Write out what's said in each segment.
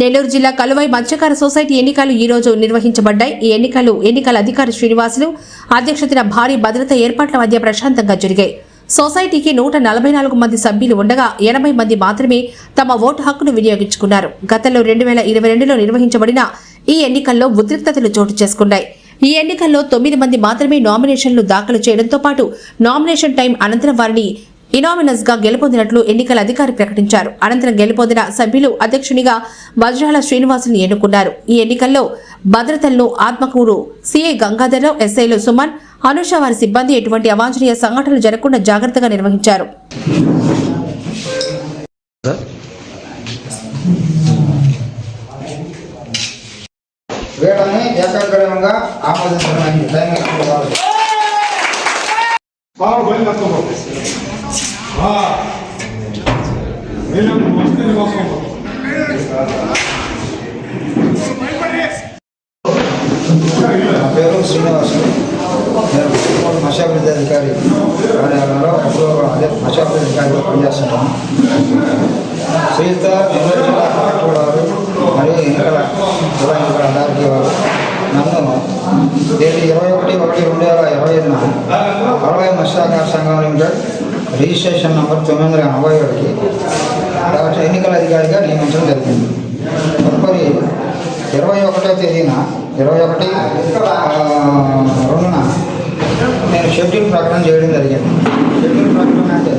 నెల్లూరు జిల్లా కలువై మత్స్యకార సొసైటీ ఎన్నికలు ఈ రోజు నిర్వహించబడ్డాయి. ఈ ఎన్నికలు ఎన్నికల అధికారి శ్రీనివాసులు అధ్యక్షతన భారీ భద్రత ఏర్పాట్ల మధ్య ప్రశాంతంగా జరిగాయి. సొసైటీకి నూట నలభై నాలుగు మంది సభ్యులు ఉండగా ఎనభై మంది మాత్రమే తమ ఓటు హక్కును వినియోగించుకున్నారు. గతంలో రెండు వేల ఇరవై రెండులో నిర్వహించబడిన ఈ ఎన్నికల్లో ఉద్రిక్తతలు చోటు చేసుకున్నాయి. ఈ ఎన్నికల్లో తొమ్మిది మంది మాత్రమే నామినేషన్లు దాఖలు చేయడంతో పాటు నామినేషన్ టైం అనంతరం వారిని ఇనామినస్గా గెలుపొందినట్లు ఎన్నికల అధికారి ప్రకటించారు. అనంతరం గెలుపొందిన సభ్యులు అధ్యక్షునిగా వజ్రాల శ్రీనివాసుని ఎన్నుకున్నారు. ఈ ఎన్నికల్లో భద్రతలను ఆత్మకూరు సిఐ గంగాధరరావు ఎస్ఐలు సుమన్ అనుష వారి సిబ్బంది ఎటువంటి అవాంఛనీయ సంఘటనలు జరగకుండా జాగ్రత్తగా నిర్వహించారు. వీళ్ళని ఏకాగ్రయంగా ఆమోదించడానికి బాగా బయలు కట్టుకోబో నేను కోసం నా పేరు శ్రీనివాస్ నేను ఉప్పల్ మత్స్యాభివృద్ధి అధికారి కార్యాలయంలో ఎప్పుడో అదే మత్స్యాభివృద్ధి అధికారిగా పనిచేస్తుంటాను శ్రీయుత నెల్లూరు జిల్లా కలెక్టర్ వారు మరియు ఎన్నికల జిల్లా ఎన్నికల వారు నన్ను ఇరవై ఒకటి ఒకటి రెండు వేల ఇరవై ఐదున అరవై మత్స్యాకార సంఘం లిమిటెడ్ రిజిస్ట్రేషన్ నంబర్ తొమ్మిది వందల ఎనభై ఒకటి. కాబట్టి ఎన్నికల అధికారిగా నియమించడం జరిగింది. తదుపరి ఇరవై ఒకటో తేదీన ఇరవై ఒకటి రెండున నేను షెడ్యూల్ ప్రకటన చేయడం జరిగింది. షెడ్యూల్ ప్రకటన అంటే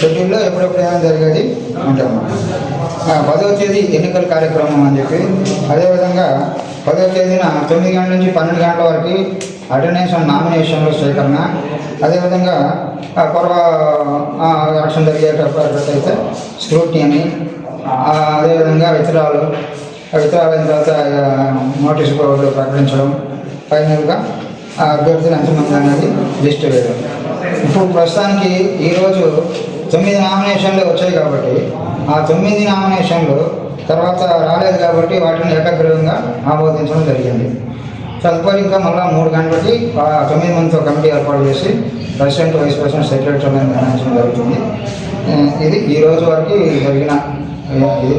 షెడ్యూల్లో ఎప్పుడెప్పుడు ఏమైనా జరిగేది ఉంటామన్నమాట పదవ తేదీ ఎన్నికల కార్యక్రమం అని చెప్పి అదేవిధంగా పదవ తేదీన తొమ్మిది గంటల నుంచి పన్నెండు గంటల వరకు అటెండెన్స్ అండ్ నామినేషన్ల స్వీకరణ అదేవిధంగా ఆ, పూర్వ జరిగేటప్పుడు ఎలక్షన్ జరిగేటప్పటికైతే స్క్రూటీ అని అదేవిధంగా విత్తనాలు విత్తనాలు అయిన తర్వాత నోటీస్ నోటీసు బోర్డు ప్రకటించడం ఫైనల్గా ఆ అభ్యర్థులు ఎంతమంది అనేది లిస్ట్ వేయడం. ఇప్పుడు ప్రస్తుతానికి ఈరోజు తొమ్మిది నామినేషన్లు వచ్చాయి కాబట్టి ఆ తొమ్మిది నామినేషన్లు తర్వాత రాలేదు కాబట్టి వాటిని ఏకగ్రీవంగా ఆమోదించడం జరిగింది. తదుపరి ఇంకా మళ్ళీ మూడు గంటలకి ఆ తొమ్మిది మందితో కమిటీ ఏర్పాటు చేసి ప్రెసిడెంట్ వైస్ ప్రెసిడెంట్ సెక్రటరీ నిర్ణయించడం జరుగుతుంది. ఇది ఈ రోజు వరకు జరిగిన ఇది